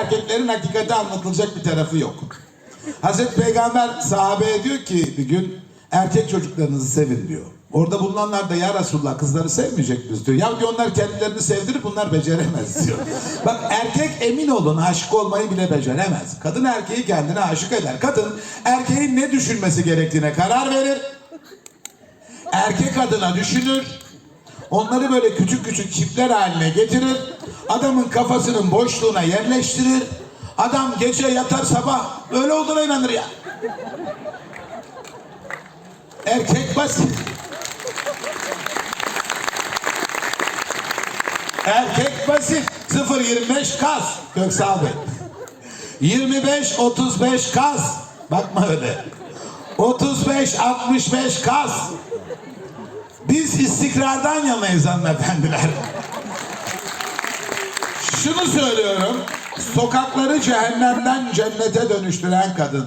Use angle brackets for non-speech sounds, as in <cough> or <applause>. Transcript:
erkeklerin hakikati anlatılacak bir tarafı yok. Hazreti Peygamber sahabeye diyor ki bir gün erkek çocuklarınızı sevin diyor. Orada bulunanlar da ya Resulullah kızları sevmeyecek miyiz diyor. Ya diyor onlar kendilerini sevdirip bunlar beceremez diyor. <laughs> Bak erkek emin olun aşık olmayı bile beceremez. Kadın erkeği kendine aşık eder. Kadın erkeğin ne düşünmesi gerektiğine karar verir. Erkek adına düşünür. Onları böyle küçük küçük çipler haline getirir. Adamın kafasının boşluğuna yerleştirir. Adam gece yatar sabah öyle olduğuna inanır ya. Erkek basit. Erkek basit. 0.25 kas. Köksal Bey. 25 35 kas. Bakma öyle. 35 65 kas. Biz istikrardan yanayız hanımefendiler. Şunu söylüyorum. Sokakları cehennemden cennete dönüştüren kadın.